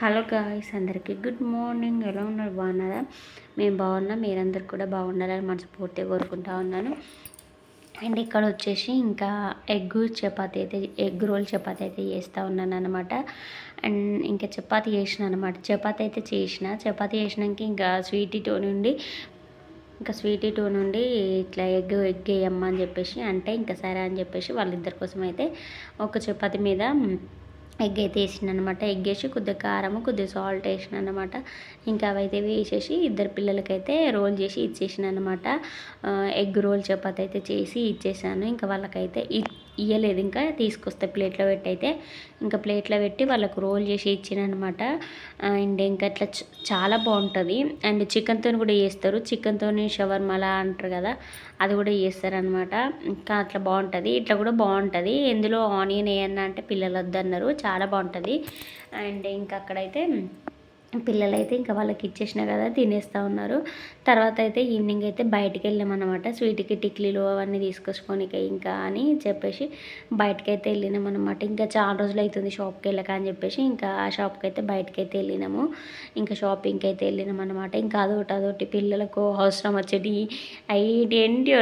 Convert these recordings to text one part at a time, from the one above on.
Hello guys అందరికీ good morning. ఎలా ఉన్నారు? బాగున్నారా? మేము బాగున్నాం. మీరందరు కూడా బాగుండాలని మనస్ఫూర్తిగా కోరుకుంటా ఉన్నాను. అండ్ ఇక్కడ వచ్చేసి ఇంకా ఎగ్ చపాతి అయితే ఎగ్ రోల్ చపాతి అయితే చేస్తూ ఉన్నాను అనమాట అండ్ ఇంకా చపాతి చేసిన అనమాట చపాతి అయితే చేసిన చపాతి చేసినాక ఇంకా స్వీటీతో నుండి ఇంకా స్వీటీ టూ నుండి ఇట్లా ఎగ్ ఎగ్ వేయమ్మా అని చెప్పేసి అంటే ఇంకా సరే అని చెప్పేసి వాళ్ళిద్దరి కోసం అయితే ఒక చపాతి మీద ఎగ్ అయితే వేసిన అనమాట ఎగ్ వేసి కొద్దిగా కారం కొద్దిగా సాల్ట్ వేసిన అనమాట ఇంకా అవైతే వేసేసి ఇద్దరు పిల్లలకైతే రోల్ చేసి ఇచ్చేసిన అనమాట ఎగ్ రోల్ చపాతి అయితే చేసి ఇచ్చేసాను. ఇంకా వాళ్ళకైతే ఇయ్యలేదు. ఇంకా తీసుకొస్తే ప్లేట్లో పెట్టి అయితే ఇంకా ప్లేట్లో పెట్టి వాళ్ళకు రోల్ చేసి ఇచ్చిననమాట. అండ్ ఇంకా ఇట్లా చాలా బాగుంటుంది. అండ్ చికెన్తో కూడా చేస్తారు. చికెన్తో షవర్మలా అంటారు కదా అది కూడా చేస్తారనమాట. ఇంకా అట్లా బాగుంటుంది. ఇట్లా కూడా బాగుంటుంది. ఎందులో ఆనియన్ వేయన్నా అంటే పిల్లలు వద్దన్నారు చాలా బాగుంటుంది. అండ్ ఇంకా అక్కడైతే పిల్లలైతే ఇంకా వాళ్ళకి ఇచ్చేసిన కదా తినేస్తూ ఉన్నారు. తర్వాత అయితే ఈవినింగ్ అయితే బయటికి వెళ్ళామన్నమాట స్వీట్కి టిక్లీలు అవన్నీ తీసుకొచ్చుకోనిక ఇంకా అని చెప్పేసి బయటకి అయితే వెళ్ళినామన్నమాట. ఇంకా చాలా రోజులు అవుతుంది షాప్కి వెళ్ళక అని చెప్పేసి ఇంకా ఆ షాప్కి అయితే బయటకి అయితే వెళ్ళినాము. ఇంకా షాపింగ్కి అయితే వెళ్ళినాం అనమాట ఇంకా అదొకటి అదొకటి పిల్లలకు అవసరం వచ్చేటి అవి ఏంటి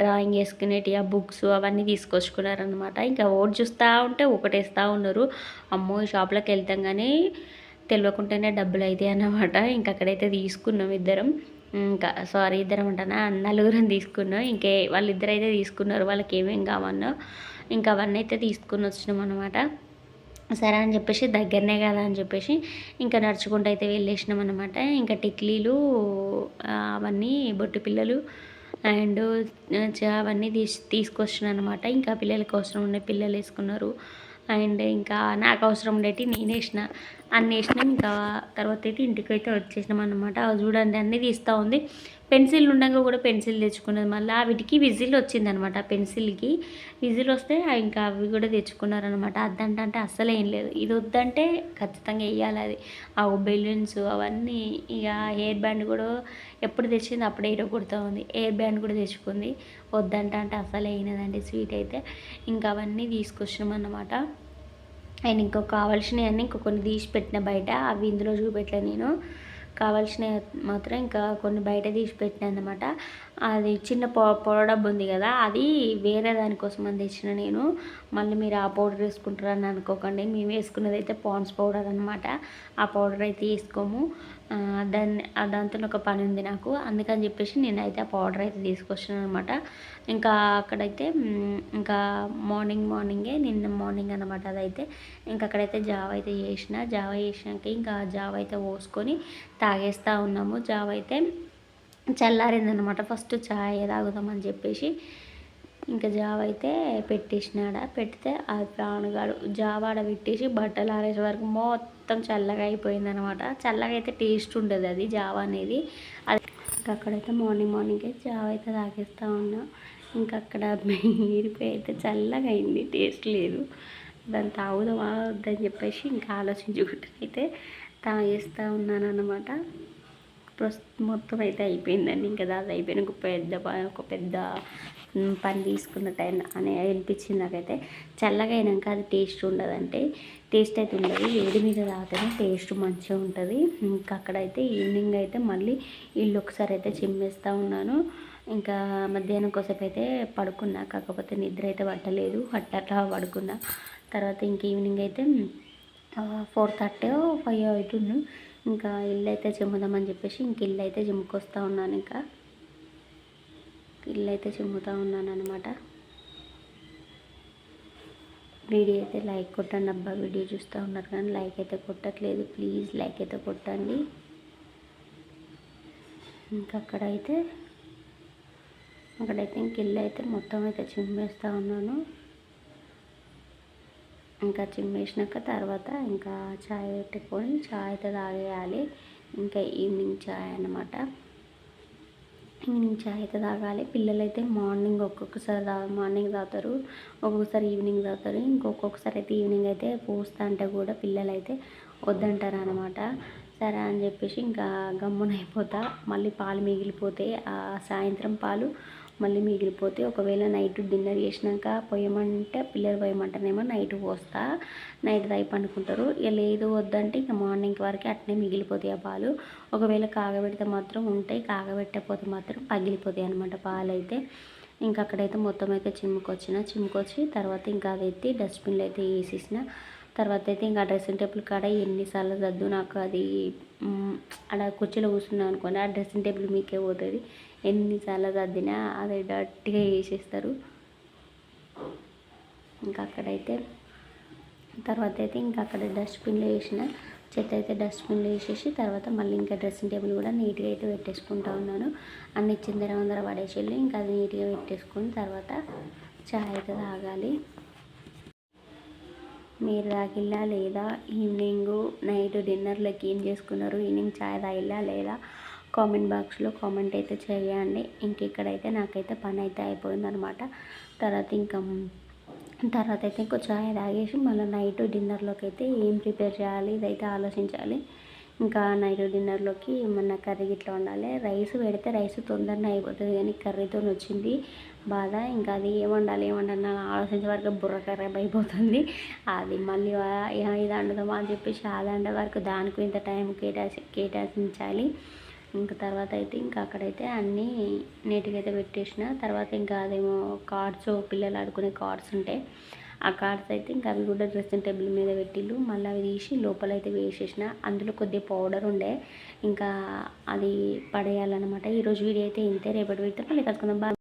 డ్రాయింగ్ వేసుకునేటి ఆ బుక్స్ అవన్నీ తీసుకొచ్చుకున్నారనమాట ఇంకా ఓటు చూస్తూ ఉంటే ఒకటేస్తూ ఉన్నారు. అమ్మో షాప్లోకి వెళ్తాం కానీ తెలియకుండానే డబ్బులు అవుతాయి అన్నమాట. ఇంక అక్కడైతే తీసుకున్నాం ఇద్దరం. ఇంకా సారీ ఇద్దరం అంటానా? నలుగురం తీసుకున్నాం. ఇంకే వాళ్ళిద్దరు అయితే తీసుకున్నారు. వాళ్ళకి ఏమేమి కావాలో ఇంకా అవన్నీ అయితే తీసుకుని వచ్చినాం అనమాట సరే అని చెప్పేసి దగ్గరనే కదా అని చెప్పేసి ఇంకా నడుచుకుంటూ అయితే వెళ్ళేసినాం అనమాట ఇంకా టిక్లీలు అవన్నీ బొట్టు పిల్లలు అండ్ అవన్నీ తీసి తీసుకొచ్చిన అనమాట ఇంకా పిల్లలకి అవసరం ఉండే పిల్లలు వేసుకున్నారు. అండ్ ఇంకా నాకు అవసరం ఉండేటి నేను వేసిన. అన్నీ వేసినాం. ఇంకా తర్వాత అయితే ఇంటికి అయితే వచ్చేసినాం అనమాట చూడండి అన్నీ తీస్తూ ఉంది. పెన్సిల్ ఉండగా కూడా పెన్సిల్ తెచ్చుకున్నది. మళ్ళీ వీటికి విజిల్ వచ్చిందనమాట పెన్సిల్కి. విజిల్ వస్తే ఇంకా అవి కూడా తెచ్చుకున్నారనమాట అద్దంటే అంటే అస్సలు ఏం లేదు. ఇది వద్దంటే ఖచ్చితంగా వేయాలి అది. ఆ బెలూన్స్ అవన్నీ ఇక హెయిర్ బ్యాండ్ కూడా ఎప్పుడు తెచ్చింది అప్పుడే ఇరో కుడుతూ ఉంది. హెయిర్ బ్యాండ్ కూడా తెచ్చుకుంది. వద్దంట అంటే అస్సలు అయినదండి స్వీట్ అయితే. ఇంకా అవన్నీ తీసుకొచ్చినాం అన్నమాట. అండ్ ఇంకో కావాల్సినవన్నీ ఇంకో కొన్ని తీసి పెట్టిన బయట. అవి ఇందులో చూపెట్టలే నేను. కావాల్సినవి మాత్రం ఇంకా కొన్ని బయట తీసి పెట్టిన అనమాట అది చిన్న పౌ పౌడర్ డబ్బు ఉంది కదా అది వేరే దానికోసం అని తెచ్చిన నేను. మళ్ళీ మీరు ఆ పౌడర్ వేసుకుంటారని అనుకోకండి. మేము వేసుకున్నది అయితే పాండ్స్ పౌడర్ అనమాట ఆ పౌడర్ అయితే వేసుకోము. దాన్ని దాంతో ఒక పని ఉంది నాకు. అందుకని చెప్పేసి నేనైతే ఆ పౌడర్ అయితే తీసుకొచ్చాను అనమాట ఇంకా అక్కడైతే ఇంకా మార్నింగ్ మార్నింగే నిన్న మార్నింగ్ అనమాట అదైతే. ఇంకా అక్కడైతే జావ అయితే చేసిన. జావ చేసినాక ఇంకా జావ అయితే పోసుకొని తాగేస్తూ ఉన్నాము. జావ అయితే చల్లారిందనమాట. ఫస్ట్ ఛాయ్ తాగుదామని చెప్పేసి ఇంకా జావ అయితే పెట్టేసినాడ. పెడితే ఆ ప్రాణగాడు జావ ఆడ పెట్టేసి బట్టలు ఆరేసే వరకు మొత్తం చల్లగా అయిపోయిందనమాట. చల్లగా అయితే టేస్ట్ ఉండదు అది జావ అనేది. అది ఇంకా అక్కడైతే మార్నింగ్ మార్నింగ్ అయితే జావ అయితే తాగేస్తూ ఉన్నా. ఇంకా అక్కడ మీరిపోయి అయితే చల్లగా అయింది. టేస్ట్ లేదు. దాన్ని తాగుదామా వద్దని చెప్పేసి ఇంకా ఆలోచించుకుంటూ అయితే తాగేస్తూ ఉన్నాను అనమాట మొత్తం అయితే అయిపోయిందండి. ఇంకా దాదాపు అయిపోయిన ఒక పెద్ద ఒక పెద్ద పని తీసుకున్నట్టు అని అనిపించింది నాకైతే. చల్లగా అయినాక అది టేస్ట్ ఉండదంటే టేస్ట్ అయితే ఉండదు. వేడి మీద తాగితేనే టేస్ట్ మంచిగా ఉంటుంది. ఇంకా అక్కడైతే ఈవినింగ్ అయితే మళ్ళీ ఇల్లు ఒకసారి అయితే చిమ్మేస్తూ ఉన్నాను. ఇంకా మధ్యాహ్నం కోసేపు అయితే పడుకున్నా. కాకపోతే నిద్ర అయితే పట్టలేదు. అట్లా పడుకున్నా. తర్వాత ఇంక ఈవినింగ్ అయితే ఫోర్ థర్టీ ఫైవ్ అవుతుంది. ఇంకా ఇల్లు అయితే చిమ్ముదామని చెప్పేసి ఇంక ఇల్లు అయితే చిమ్ముకొస్తూ ఉన్నాను ఇంకా. ఇల్లు అయితే చిమ్ముతూ ఉన్నాను అనమాట వీడియో అయితే లైక్ కొట్టండి అబ్బా వీడియో చూస్తూ ఉన్నారు కానీ లైక్ అయితే కొట్టట్లేదు. ప్లీజ్ లైక్ అయితే కొట్టండి. ఇంకా అక్కడైతే అక్కడైతే ఇంక ఇల్లు అయితే మొత్తం అయితే చిమ్మేస్తూ ఉన్నాను. ఇంకా చిమ్మేసినాక తర్వాత ఇంకా చాయ్ పెట్టుకొని చాయ్ అయితే తాగేయాలి. ఇంకా ఈవినింగ్ చాయ్ అనమాట ఈవినింగ్ చాయ్ అయితే తాగాలి. పిల్లలు అయితే మార్నింగ్ ఒక్కొక్కసారి తా మార్నింగ్ తాగుతారు ఒక్కొక్కసారి ఈవినింగ్ తాగుతారు. ఇంకొక్కొక్కసారి అయితే ఈవినింగ్ అయితే పోస్తా అంటే కూడా పిల్లలు అయితే వద్దంటారు అనమాట సరే అని చెప్పేసి ఇంకా గమ్మున అయిపోతా మళ్ళీ పాలు మిగిలిపోతే సాయంత్రం పాలు మళ్ళీ మిగిలిపోతే ఒకవేళ నైట్ డిన్నర్ చేసినాక పోయమంటే పిల్లలు పోయమంటేనేమో నైట్ పోస్తా నైట్ దాయి పండుకుంటారు. ఇక లేదు వద్దంటే ఇక మార్నింగ్ వరకు అట్నే మిగిలిపోతాయి ఆ పాలు. ఒకవేళ కాగబెడితే మాత్రం ఉంటాయి కాగబెట్టకపోతే మాత్రం పగిలిపోతాయి అనమాట పాలు అయితే ఇంకా అక్కడైతే మొత్తం అయితే చిమ్ముకొచ్చిన చిమ్ముకొచ్చి తర్వాత ఇంకా అది ఎత్తి డస్ట్బిన్లో అయితే వేసేసిన. తర్వాత అయితే ఇంకా డ్రెస్సింగ్ టేబుల్ కాడ ఎన్నిసార్లు సర్దు నాకు అది అక్కడ కుర్చీలో కూర్చున్నాను అనుకోండి ఆ డ్రెస్సింగ్ టేబుల్ మీకే పోతుంది. ఎన్నిసార్లు సర్దినా అది డట్టిగా వేసేస్తారు ఇంకా అక్కడైతే తర్వాత అయితే ఇంకా అక్కడ డస్ట్బిన్లో వేసిన చెత్త అయితే డస్ట్బిన్లో వేసేసి తర్వాత మళ్ళీ ఇంకా డ్రెస్సింగ్ టేబుల్ కూడా నీట్గా అయితే పెట్టేసుకుంటా ఉన్నాను. అన్ని చిందర వందర పడేసి వెళ్ళి ఇంకా అది నీట్గా పెట్టేసుకుని తర్వాత చాయ్ అయితే తాగాలి. మీరు తాగిల్లా లేదా? ఈవినింగ్ నైట్ డిన్నర్లోకి ఏం చేసుకున్నారు? ఈవినింగ్ చాయ్ తాగిల్లా లేదా? కామెంట్ బాక్స్లో కామెంట్ అయితే చేయండి. ఇంక ఇక్కడైతే నాకైతే పని అయితే అయిపోయిందనమాట. తర్వాత ఇంకా తర్వాత అయితే ఇంకో చాయ్ తాగేసి మళ్ళీ నైట్ డిన్నర్లోకి అయితే ఏం ప్రిపేర్ చేయాలి ఇదైతే ఆలోచించాలి. ఇంకా నైట్ డిన్నర్లోకి ఏమన్నా కర్రీ ఇట్లా ఉండాలి రైస్ పెడితే రైస్ తొందరనే అయిపోతుంది కానీ కర్రీతో వచ్చింది బాధ. ఇంకా అది ఏం వండాలి ఏం వండాలి ఆలోచించే వరకు బుర్ర ఖరాబ్ అయిపోతుంది. అది మళ్ళీ ఇది వండుదామా అని చెప్పేసి అది వండే వరకు దానికి ఇంత టైం కేటా కేటాయించాలి ఇంకా తర్వాత అయితే ఇంకా అక్కడైతే అన్నీ నీట్గా అయితే పెట్టేసిన. తర్వాత ఇంకా అదేమో కార్డ్స్ పిల్లలు ఆడుకునే కార్డ్స్ ఉంటాయి ఆ కార్డ్స్ అయితే ఇంకా అవి కూడా డ్రెస్సింగ్ టేబుల్ మీద పెట్టిళ్ళు. మళ్ళీ అవి తీసి లోపలైతే వేసేసిన. అందులో కొద్దిగా పౌడర్ ఉండే. ఇంకా అది పడేయాలన్నమాట. ఈరోజు వీడియో అయితే ఇంతే. రేపటి పెడితే మళ్ళీ కలుసుకుందాం. బాగా